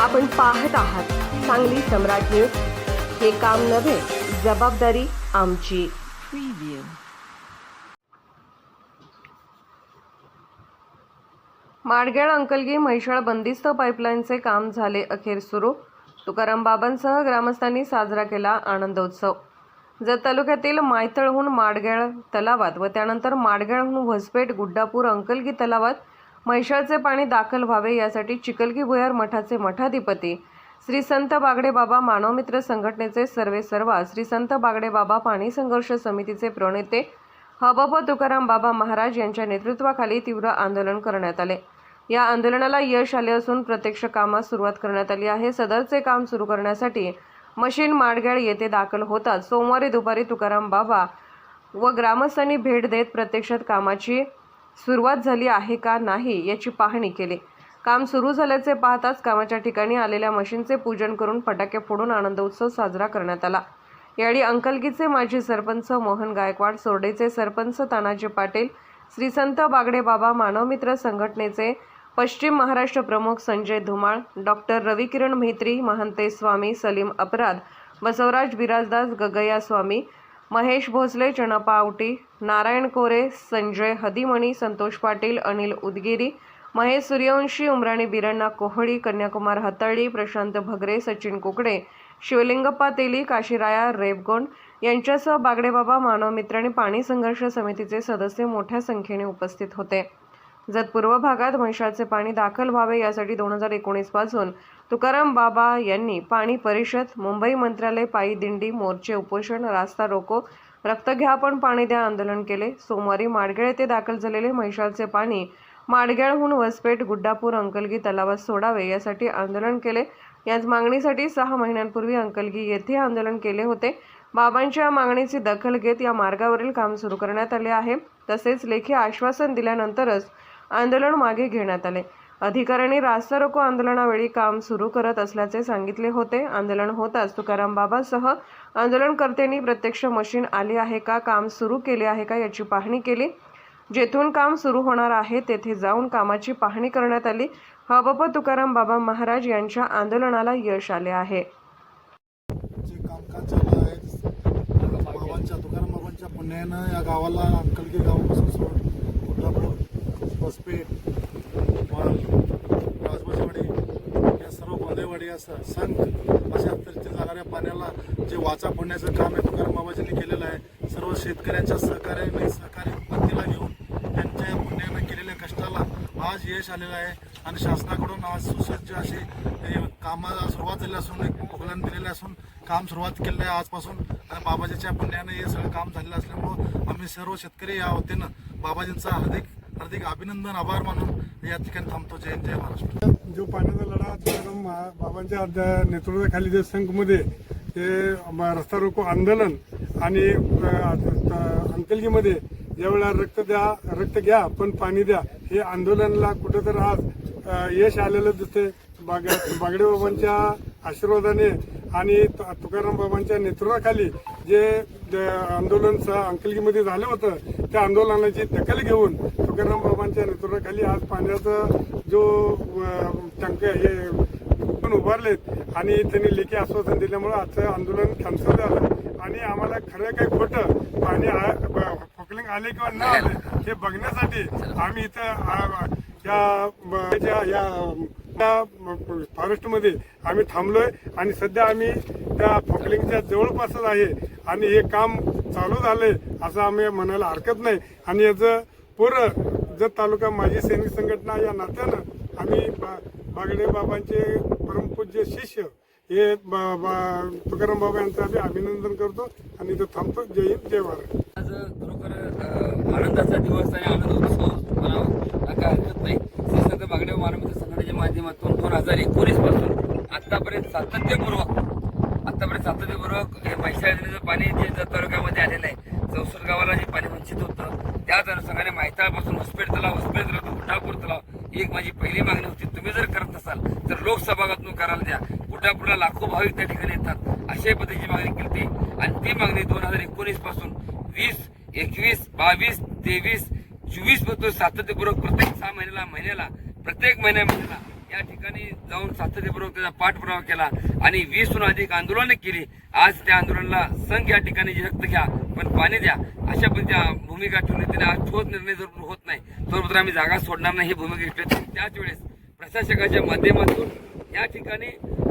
आपण पाहत आहात सांगली सम्राट न्यूज. हे काम नव्हे जबाबदारी आमची. माडगेळ अंकलगी म्हैसाळ बंदिस्त पाईपलाईनचे काम झाले अखेर सुरू. तुकाराम बाबांसह ग्रामस्थांनी साजरा केला आनंदोत्सव. जत तालुक्यातील मायतळहून माडगेळ तलावात व त्यानंतर माडगेळहून व्हसपेट गुड्डापूर अंकलगी तलावात म्हैसाळचे पाणी दाखल व्हावे यासाठी चिकलगी भुयार मठाचे मठाधिपती श्री संत बागडे बाबा मानवमित्र संघटनेचे सर्वे सर्वा श्री संत बागडे बाबा पाणी संघर्ष समितीचे प्रणेते हबप तुकाराम बाबा महाराज यांच्या नेतृत्वाखाली तीव्र आंदोलन करण्यात आले. या आंदोलनाला यश आले असून प्रत्यक्ष कामास सुरुवात करण्यात आली आहे. सदरचे काम सुरू करण्यासाठी मशीन माडगेळ येथे दाखल होताच सोमवारी दुपारी तुकाराम बाबा व ग्रामस्थांनी भेट देत प्रत्यक्षात कामाची सुरुवात झाली आहे का नाही याची पाहणी केली. काम सुरू झाल्याचे पाहताच कामाच्या ठिकाणी आलेल्या मशीनचे पूजन करून फटाके फोडून आनंद उत्सव साजरा करण्यात आला. यावेळी अंकलगीचे माजी सरपंच मोहन गायकवाड सोरडेचे सरपंच तानाजी पाटील श्री संत बागडे बाबा मानवमित्र संघटनेचे पश्चिम महाराष्ट्र प्रमुख संजय धुमाळ डॉक्टर रविकिरण म्हेत्री महंते स्वामी सलीम अपराध बसवराज बिराजदास गगया स्वामी महेश भोसले चणपा आवटी नारायण कोरे संजय हदिमणी संतोष पाटील अनिल उदगिरी महेश सूर्यवंशी उमराणी बिरण्णा कोहळी कन्याकुमार हतळी प्रशांत भगरे सचिन कुकडे शिवलिंगप्पा तेली काशीराया रेबगोंड यांच्यासह बागडेबाबा मानवमित्र आणि पाणी संघर्ष समितीचे सदस्य मोठ्या संख्येने उपस्थित होते. जत पूर्व भागात म्हैशाचे पाणी दाखल व्हावे यासाठी दोन हजार एकोणीसपासून तुकाराम बाबा यांनी पाणी परिषद मुंबई मंत्रालय पायी दिंडी मोर्चे उपोषण रास्ता रोको रक्त घ्या पण पाणी द्या आंदोलन केले. सोमवारी माडगेळ येथे दाखल झालेले म्हैशाचे पाणी माडगेळहून वसपेट गुड्डापूर अंकलगी तलावात सोडावे यासाठी आंदोलन केले. याच मागणीसाठी सहा महिन्यांपूर्वी अंकलगी येथे आंदोलन केले होते. बाबांच्या मागणीची दखल घेत या मार्गावरील काम सुरू करण्यात आले आहे. तसेच लेखी आश्वासन दिल्यानंतरच आंदोलन मागे घेण्यात आले. अधिकाऱ्यांनी रास्ता रोको आंदोलनावेळी काम सुरू करत असल्याचे सांगितले होते. आंदोलन होताच तुकाराम बाबासह आंदोलनकर्त्यांनी प्रत्यक्ष मशीन आली आहे का? काम सुरू केले आहे का याची पाहणी केली. जेथून काम सुरू होणार आहे तेथे जाऊन कामाची पाहणी करण्यात आली. हबप तुकाराम बाबा महाराज यांच्या आंदोलनाला यश आले आहे. या गावाला अंकलगी गाव कुठलापूर वाल राजबसवाडी या सर्व गोंदेवाडी या संत अशा तऱ्हेचे जाणाऱ्या पाण्याला जे वाचा फोडण्याचं काम आहे तुकाराम बाबाजींनी केलेलं आहे. सर्व शेतकऱ्यांच्या सहकार्याने सहकार्य उत्पत्तीला घेऊन त्यांच्या पुण्यानं केलेल्या कष्टाला आज यश आलेलं आहे. आणि शासनाकडून आज सुसज्ज अशी कामाला सुरुवात झाली असून एक मोकलन दिलेले असून काम सुरुवात केलेलं आहे आजपासून. आणि बाबाजीच्या पुण्यानं हे सगळं काम झालेलं असल्यामुळं आम्ही सर्व शेतकरी या वतीनं बाबाजींचा हार्दिक हार्दिक अभिनंदन आभार मानून या ठिकाणी थांबतो. जय जय महाराष्ट्र. जो पाण्याचा लढा तुकाराम महा- बाबांच्या अध्या- नेतृत्वाखाली जे संघमध्ये ते रस्ता रोको आंदोलन आणि अ, अंकलगीमध्ये ज्यावेळेला रक्त द्या रक्त घ्या पण पाणी द्या हे आंदोलनाला कुठेतरी आज यश आलेलं दिसते बाग बागडे बाबांच्या आशीर्वादाने आणि तु- तुकाराम बाबांच्या नेतृत्वाखाली जे आंदोलन अंकलगीमध्ये झालं होतं त्या आंदोलनाची दखल घेऊन तुकाराम बाबांच्या नेतृत्वाखाली आज पाण्याचा जो टंक हे पण उभारलेत आणि त्यांनी लेखी आश्वासन दिल्यामुळे आजचं आंदोलन कॅन्सल झालं. आणि आम्हाला खरं काही खोटं पाणी फकलिंग आले किंवा न आले हे बघण्यासाठी आम्ही इथं या या फॉरेस्टमध्ये आम्ही थांबलोय आणि सध्या आम्ही त्या फोकलिंगच्या जवळपासच आहे. आणि हे काम चालू झालंय असं आम्ही म्हणायला हरकत नाही. आणि याचं पुरं जत तालुका माजी सैनिक संघटना या नात्यानं आम्ही बा- बागडे बाबांचे परमपूज्य शिष्य हे बा- तुकाराम बाबा यांचं आम्ही अभिनंदन करतो आणि इथं थांबतो. जय हिंद जय भारत. आज खरोखर आनंदाचा दिवस आणि आनंद उत्सव म्हणावा काय हरकत नाही. श्री संत बागडे संघटनेच्या माध्यमातून दोन हजार एकोणीसपासून आतापर्यंत सातत्यपूर्वक आतापर्यंत सातत्यपूर्वक हे म्हैसाळ नदीचं पाणी जे जत तालुक्यामध्ये आलेलं आहे चौसर गावाला जे पाणी वंचित होतं त्याच अनुषंगाने माहितापासून होसपेठ तलाव होसपेठ तलाव तो तलाव ही एक माझी पहिली मागणी होती. तुम्ही जर करत नसाल तर लोकसभागातून करायला द्या. गुड्डापूरला लाखो भाविक त्या ठिकाणी येतात. अशाही पद्धतीची मागणी केली आणि ती मागणी दोन हजार एकोणीसपासून वीस एकवीस बावीस तेवीस चोवीसपासून सातत्यपूर्वक प्रत्येक सहा महिन्याला महिन्याला प्रत्येक महिन्या महिन्याला या ठिकाणी जाऊन सातत्यपूर्वक त्याचा पाठपुरावा केला आणि वीसहून अधिक आंदोलनं केली. आज त्या आंदोलनाला संघ या ठिकाणी रक्त घ्या पण पाणी द्या. अशा पद्धतीच्या भूमिका ठेवली त्याने आज ठोस निर्णय जर होत नाही तोपर्यंत आम्ही जागा सोडणार नाही ही भूमिका घेतली त्याच वेळेस प्रशासकाच्या माध्यमातून या ठिकाणी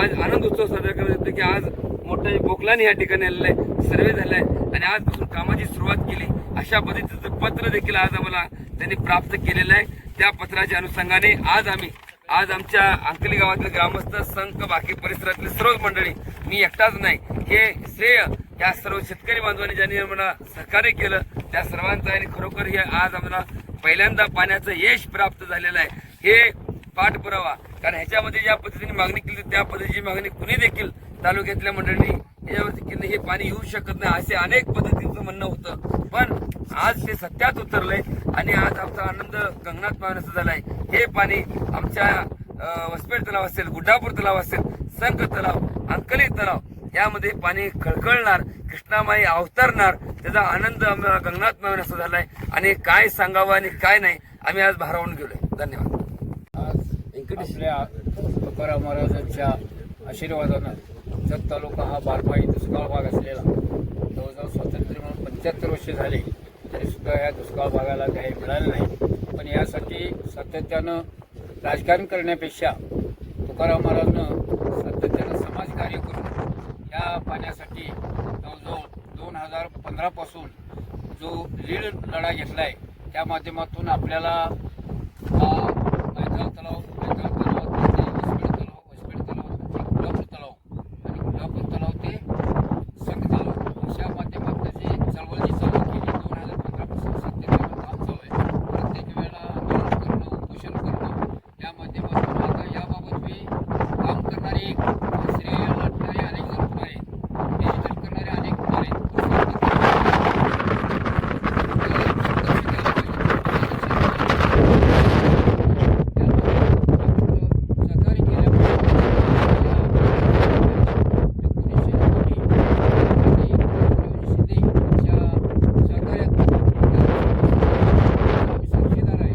आज आनंद उत्सव साजरा करण्यात येतो की आज मोठ्या बोकलाने या ठिकाणी आलेलं आहे सर्वे झालाय आणि आजपासून कामाची सुरुवात केली. अशा पद्धतीचं पत्र देखील आज आम्हाला त्यांनी प्राप्त केलेलं आहे. त्या पत्राच्या अनुषंगाने आज आम्ही आज आमच्या अंकली गावातील ग्रामस्थ संघ बाकी परिसरातील सर्व मंडळी मी एकटाच नाही. हे श्रेय या सर्व शेतकरी बांधवांनी ज्यांनी आम्हाला सहकार्य केलं त्या सर्वांचं आणि खरोखर हे आज आम्हाला पहिल्यांदा पाण्याचं यश प्राप्त झालेलं आहे. हे पाठपुरावा कारण ह्याच्यामध्ये ज्या पद्धतीने मागणी केली त्या पद्धतीची मागणी कुणी देखील तालुक्यातल्या मंडळींनी याच्यावरती केली हे पाणी येऊ शकत नाही असे अनेक पद्धतीचं म्हणणं होतं. पण आज ते सत्यात उतरलंय आणि आज आमचा आनंद गंगनाथ पाहण्याचा झालाय. हे पाणी आमच्या वसपेट तलाव असेल गुड्डापूर तलाव असेल संख तलाव अंकली तलाव यामध्ये पाणी खळखळणार कृष्णामाई अवतरणार त्याचा आनंद आम्हाला गंगनाथ मावण्याचा झालाय. आणि काय सांगावं आणि काय नाही आम्ही आज भारावून गेलोय. धन्यवाद. आज आपल्या तुकाराम महाराजांच्या आशीर्वादानं जत तालुका हा बारमाही दुष्काळ भाग असलेला. जवळजवळ स्वातंत्र्य म्हणून पंच्याहत्तर वर्षे झाले. सुद्धा या दुष्काळ भागाला काही मिळालं नाही. पण यासाठी सातत्यानं राजकारण करण्यापेक्षा तुकाराम महाराजनं सातत्यानं समाजकार्य करून या पाण्यासाठी जवळजवळ दोन हजार पंधरापासून जो लीड लढा घेतला आहे त्या माध्यमातून आपल्याला हा तलाव तलाव ते वसपेड तलाव वसपेड तलाव ते गुलापूर तलाव आणि गुलापूर तलाव ते संघ तलाव अशा माध्यमातून जी चळवळ जी चालू केली दोन हजार पंधरापासून सातत्यानं काम चालू आहे प्रत्येक वेळेला आंदोलन करणं उपोषण करणं या माध्यमातून आता याबाबत मी काम करणारे एक श्रेय लाटणारे अनेक जण पुढे आहेत डिजिटल करणारे अनेक पुढे आहेत सहकार्य केल्यामुळे शिंदे यांच्या सहकार्यातून साक्षीदार आहे